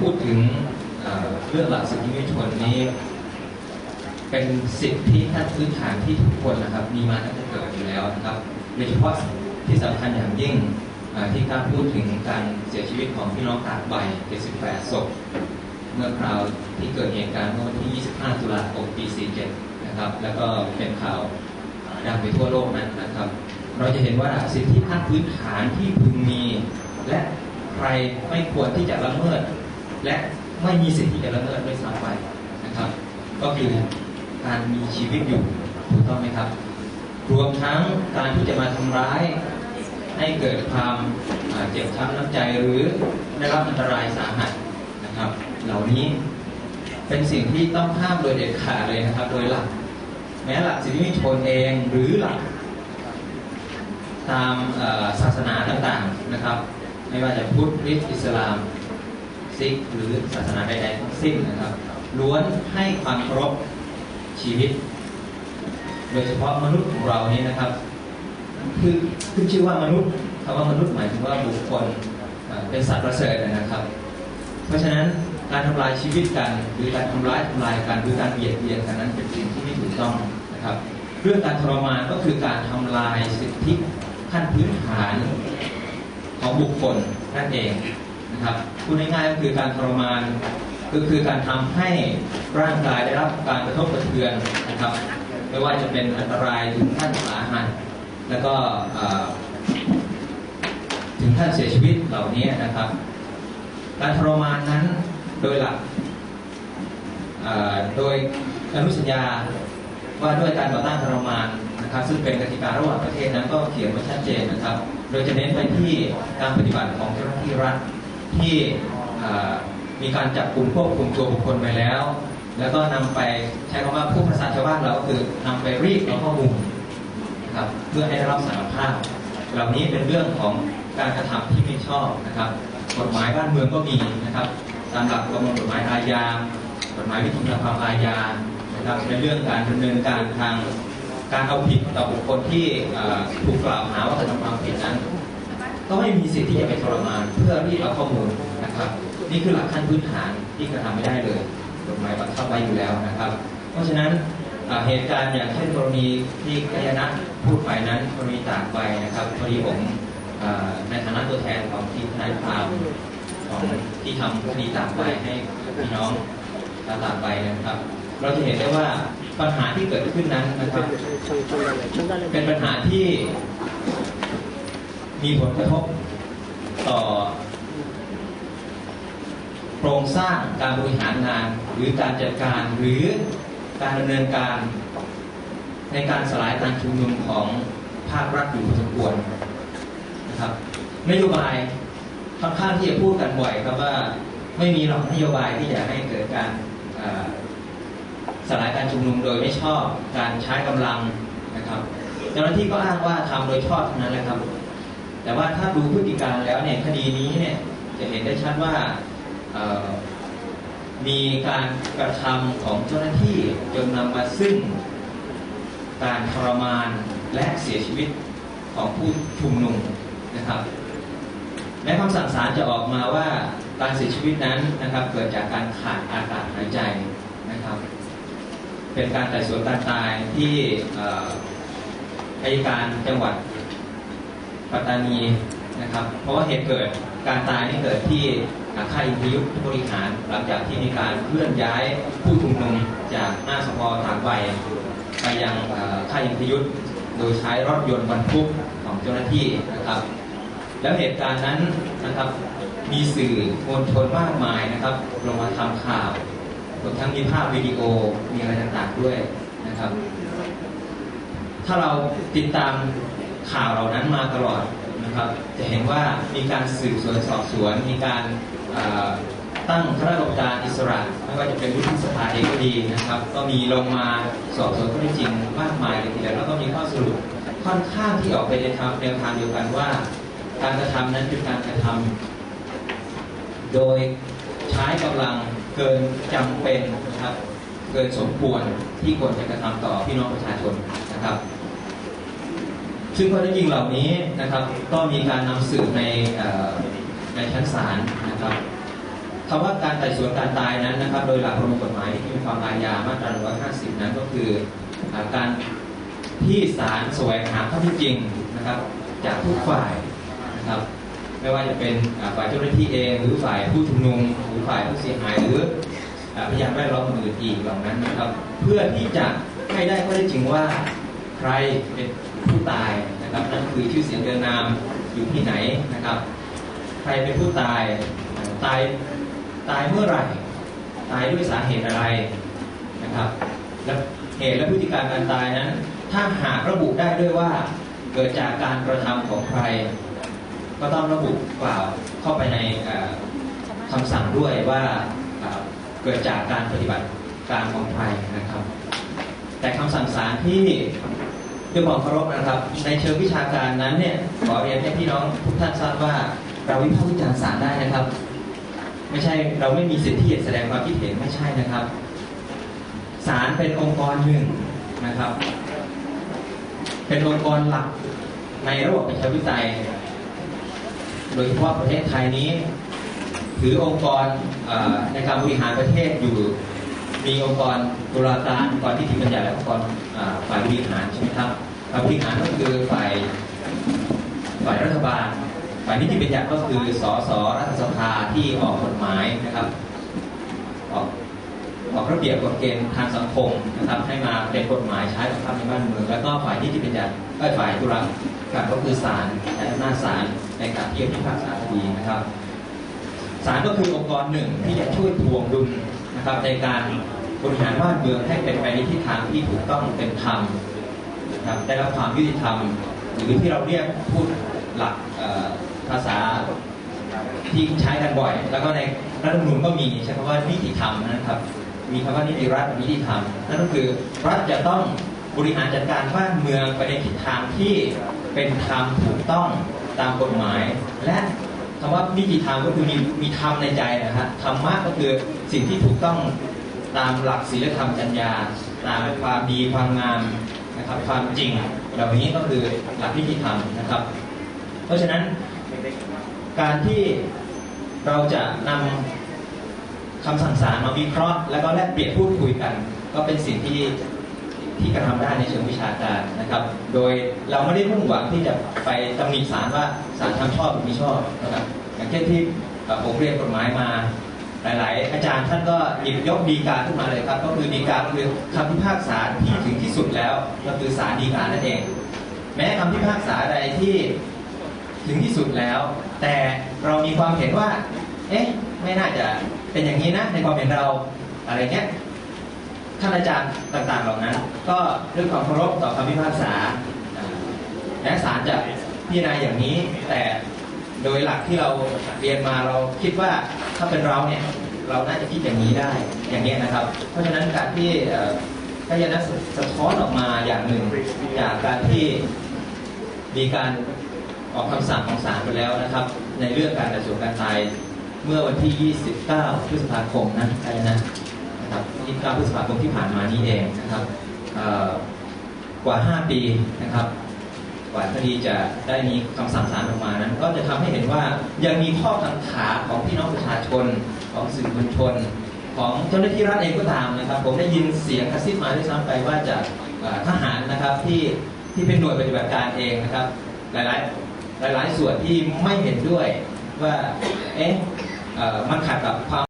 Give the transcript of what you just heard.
พูดถึงเเรื่องหลักสิทธิมนุษยชนนี้ เป็นสิทธิขั้นพื้นฐานที่ทุกคนนะครับ มีมาตั้งแต่เกิดอยู่แล้วนะครับโดยเฉพาะที่สำคัญอย่างยิ่งที่การพูดถึงการเสียชีวิตของพี่น้องตากใบ78ศพเมื่อคราวที่เกิดเหตุการณ์เมื่อวันที่ 25 ตุลาคม ปี 47 นะครับ แล้วก็เป็นข่าวดังไปทั่วโลกนั้นนะครับ เราจะเห็นว่าสิทธิขั้นพื้นฐานที่พึงมี และใครไม่ควรที่จะละเมิด และไม่มีสิทธิ์ที่จะละเมิดด้วยซ้ำไปนะครับ ก็คือการมีชีวิตอยู่ถูกต้องไหมครับ รวมทั้งการที่จะมาทำร้าย ให้เกิดความเจ็บช้ำน้ำใจหรือได้รับอันตรายสาหัสนะครับ เหล่านี้เป็นสิ่งที่ต้องห้ามโดยเด็ดขาดเลยนะครับ โดยหลัก แม้หลักสิทธิมนุษยชนเองหรือหลักตามศาสนาต่างๆนะครับ ไม่ว่าจะพุทธคริสต์อิสลาม ซิกหรือศาสนาใดๆทั้งสิ้นนะครับล้วนให้ความเคารพชีวิต โดยเฉพาะมนุษย์ของเรานี้นะครับคือขึ้นชื่อว่ามนุษย์คำว่ามนุษย์หมายถึงว่าบุคคลเป็นสัตว์ประเสริฐนะครับ เพราะฉะนั้นการทำลายชีวิตกันหรือการทำร้ายทำลายกันหรือการเบียดเบียนกันนั้นเป็นสิ่งที่ไม่ถูกต้องนะครับ เรื่องการทรมานก็คือการทำลายสิทธิขั้นพื้นฐานของบุคคลนั่นเอง นะครับพูดง่ายๆก็คือการทรมานก็คือการทำให้ร่างกายได้รับการกระทบกระเทือนนะครับไม่ว่าจะเป็นอันตรายถึงขั้นสาหัสแล้วก็ถึงขั้นเสียชีวิตเหล่านี้นะครับ การทรมานนั้นโดยหลักโดยอนุสัญญาว่าด้วยการต่อต้านทรมานนะครับ ซึ่งเป็นกติการะหว่างประเทศนั้นก็เขียนไว้ชัดเจนนะครับ โดยจะเน้นไปที่การปฏิบัติของเจ้าหน้าที่รัฐ ที่มีการจับกลุ่มควบคุมตัวบุคคลไปแล้ว แล้วก็นำไปใช้คำว่าผู้ภาษาชาวบ้านเราก็คือนำไปรีดเอาข้อมูลนะครับเพื่อให้ได้รับสารภาพ เหล่านี้เป็นเรื่องของการกระทำที่ไม่ชอบนะครับ กฎหมายบ้านเมืองก็มีนะครับตามหลักประมวลกฎหมายอาญากฎหมายวิธีการความอาญานะครับในเรื่องการดำเนินการทางการเอาผิดต่อบุคคลที่ถูกกล่าวหาว่ากระทำความผิดนั้น ก็ไม่มีสิทธิ์ที่จะไปทรมานเพื่อรีดเอาข้อมูลนะครับ นี่คือหลักขั้นพื้นฐานที่กระทำไม่ได้เลยกฎหมายบังคับไว้อยู่แล้วนะครับ เพราะฉะนั้นเหตุการณ์อย่างเช่นกรณีที่กายนะพูดไปนั้นกรณีตากใบนะครับพอดีผมในฐานะตัวแทนของทีมทนายความของที่ทำคดีตากใบให้พี่น้องชาตากใบนะครับ เราจะเห็นได้ว่าปัญหาที่เกิดขึ้นนั้นนะครับเป็นปัญหาที่ มีผลกระทบต่อ โครงสร้างการบริหารงาน หรือการจัดการหรือการดำเนินการ ในการสลายการชุมนุมของภาครัฐอยู่พอสมควรนะครับนโยบายค่อนข้างที่จะพูดกันบ่อยครับว่าไม่มีหรอกนโยบายที่จะให้เกิดการสลายการชุมนุมโดยไม่ชอบการใช้กำลังนะครับเจ้าหน้าที่ก็อ้างว่าทำโดยชอบเท่านั้นแหละครับ แต่ว่าถ้าดูพฤติการแล้วเนี่ยคดีนี้เนี่ยจะเห็นได้ชัดว่ามีการกระทำของเจ้าหน้าที่จนนำมาซึ่งการทรมานและเสียชีวิตของผู้ชุมนุมนะครับแม้คำสั่งศาลจะออกมาว่าการเสียชีวิตนั้นนะครับ เกิดจากการขาดอากาศหายใจนะครับ เป็นการไต่สวนการตายที่อ่ออัยการจังหวัด ปัตตานีนะครับ เพราะว่าเหตุเกิดการตายนี่เกิดที่อาคารอินทยุทธบริหาร หลังจากที่มีการเคลื่อนย้ายผู้ชุมนุมจากหน้าสพถางใบไปยังอ่อค่ายอินทยุทธโดยใช้รถยนต์บรรทุกของเจ้าหน้าที่นะครับ แล้วเหตุการณ์นั้นนะครับมีสื่อมวลชนมากมายนะครับ ลงมาทำข่าวรวมทั้งมีภาพวิดีโอมีอะไรต่างๆด้วยนะครับ ถ้าเราติดตาม ข่าวเหล่านั้นมาตลอดนะครับ จะเห็นว่ามีการสืบสวนสอบสวน มีการตั้งคณะกรรมการอิสระไม่ว่าจะเป็นวุฒิสภาเองก็ดีนะครับ ก็มีลงมาสอบสวนข้อเท็จจริงมากมายเลยทีเดียวแล้วก็มีข้อสรุปค่อนข้างที่ออกไปในทางแนวทางเดียวกันว่า การกระทำนั้นเป็นการกระทำโดยใช้กำลังเกินจำเป็นนะครับ เกินสมควรที่ควรจะกระทำต่อพี่น้องประชาชนนะครับ ซึ่งข้อเท็จจริงเหล่านี้นะครับ ก็มีการนำสืบในในชั้นศาลนะครับคำว่าการไต่สวนการตายนั้นนะครับ โดยหลักประมวลกฎหมายที่มีความอาญามาตรา150 นั้นก็คือการที่ศาลแสวงหาข้อเท็จจริงนะครับ จากทุกฝ่ายนะครับไม่ว่าจะเป็นฝ่ายเจ้าหน้าที่เองหรือฝ่ายผู้ชุมนุมหรือฝ่ายผู้เสียหายหรืออ่าพยานแวดล้อมอื่นอีกเหล่านั้นนะครับ เพื่อที่จะให้ได้ข้อเท็จจริงว่าใครเป็น ผู้ตายนะครับนั่นคือชื่อเสียงเดินนามอยู่ที่ไหนนะครับ ใครเป็นผู้ตายตายตายเมื่อไหร่ตายด้วยสาเหตุอะไรนะครับและเหตุและพฤติการการตายนั้น ถ้าหากระบุได้ด้วยว่าเกิดจากการกระทำของใคร ก็ต้องระบุกล่าวเข้าไปในเอ่อคำสั่งด้วยว่าเอ่อเกิดจากการปฏิบัติการของใครนะครับ แต่คำสั่งศาลที่ ด้วยความเคารพนะครับ ในเชิงวิชาการนั้นเนี่ยขอเรียนให้พี่น้องทุกท่านทราบว่าเราวิพากษ์วิจารณ์ศาลได้นะครับ ไม่ใช่เราไม่มีสิทธิ์ที่จะแสดงความคิดเห็นไม่ใช่นะครับศาลเป็นองค์กรหนึ่งนะครับ เป็นองค์กรหลักในระบบประชาธิปไตยโดยเฉพาะประเทศไทยนี้ ถือองค์กรในการบริหารประเทศอยู่ มีองค์กรตุลาการองค์กรที่ถิบัญญัติและองค์กรอ่าฝ่ายบริหารใช่ไหมครับฝ่ายบริหารก็คือฝ่ายฝ่ายรัฐบาล ฝ่ายนิติบัญญัติก็คือสสรัฐสภาที่ออกกฎหมายนะครับออกออกระเบียบกฎเกณฑ์ทางสังคมนะครับ ให้มาเป็นกฎหมายใช้บังคับในบ้านเมืองแล้วก็ฝ่ายนิติบัญญัติก็ฝ่ายตุลาการก็คือศาลใช้อำนาจศาลในการเที่จะพิพากษาคดีนะครับศาลก็คือองค์กรหนึ่งที่จะช่วยทวงดุล นะครับในการบริหารบ้านเมืองให้เป็นไปในทิศทางที่ถูกต้องเป็นธรรมนะครับได้รับความยุติธรรม หรือที่เราเรียกพูดหลักภาษาที่ใช้กันบ่อย แล้วก็ในรัฐธรรมนูญก็มีใช้คำว่านิติธรรมนะครับ มีคำว่านิติรัฐนิติธรรม นั่นก็คือรัฐจะต้องบริหารจัดการบ้านเมืองไปในทิศทางที่เป็นธรรมถูกต้องตามกฎหมาย และ คำว่านิติธรรมก็คือมีมีธรรมในใจนะฮะธรรมะก็คือสิ่งที่ถูกต้องตามหลักศีลธรรมจรรยาตามความดีความงามนะครับ ความจริงเหล่านี้ก็คือหลักนิติธรรมนะครับ เพราะฉะนั้นการที่เราจะนำคำสั่งศาลมาวิเคราะห์ แล้วก็แลกเปลี่ยนพูดคุยกัน ก็เป็นสิ่งที่ ที่กระทำได้ในเชิงวิชาการนะครับ โดยเราไม่ได้มุ่งหวังที่จะไปตำหนิศาลว่าศาลทำชอบหรือไม่ชอบนะครับอย่างเช่นที่ผมเรียนกฎหมายมาหลาย ๆ อาจารย์ท่านก็หยิบยกดีกาขึ้นมาเลยครับ ก็คือดีกาก็คือคำพิพากษาที่ถึงที่สุดแล้วก็คือศาลฎีกานั่นเอง แม้คำพิพากษาใดที่ถึงที่สุดแล้ว แต่เรามีความเห็นว่า เอ๊ะไม่น่าจะเป็นอย่างนี้นะในความเห็นเราอะไรเงี้ย ท่านอาจารย์ต่างๆเหล่านั้น ก็ด้วยความเคารพต่อคำพิพากษาและศาลจะพิจารณาอย่างนี้ แต่โดยหลักที่เราเรียนมาเราคิดว่าถ้าเป็นเราเนี่ยเราน่าจะคิดอย่างนี้ได้อย่างนี้นะครับ เพราะฉะนั้นการที่เอ่อพยานะสะท้อนออกมาอย่างหนึ่งจากการที่มีการออกคำสั่งของศาลไปแล้วนะครับ ในเรื่องการไต่สวนการตายเมื่อวันที่ 29 พฤษภาคมนะใช่นะ นะครับ29พฤษภาคมที่ผ่านมานี้เองนะครับกว่า 5 ปีนะครับกว่าคดีจะได้มีคำสั่งศาลออกมานั้นก็จะทำให้เห็นว่ายังมีข้อกังขาของพี่น้องประชาชนของสื่อมวลชน ของเจ้าหน้าที่รัฐเองก็ตามนะครับ ผมได้ยินเสียงกระซิบมาด้วยซ้ำไปว่าจากทหารนะครับที่ที่เป็นหน่วยปฏิบัติการเองนะครับ หลายๆหลายส่วนที่ไม่เห็นด้วยว่าเอ๊ะมันขัดกับความ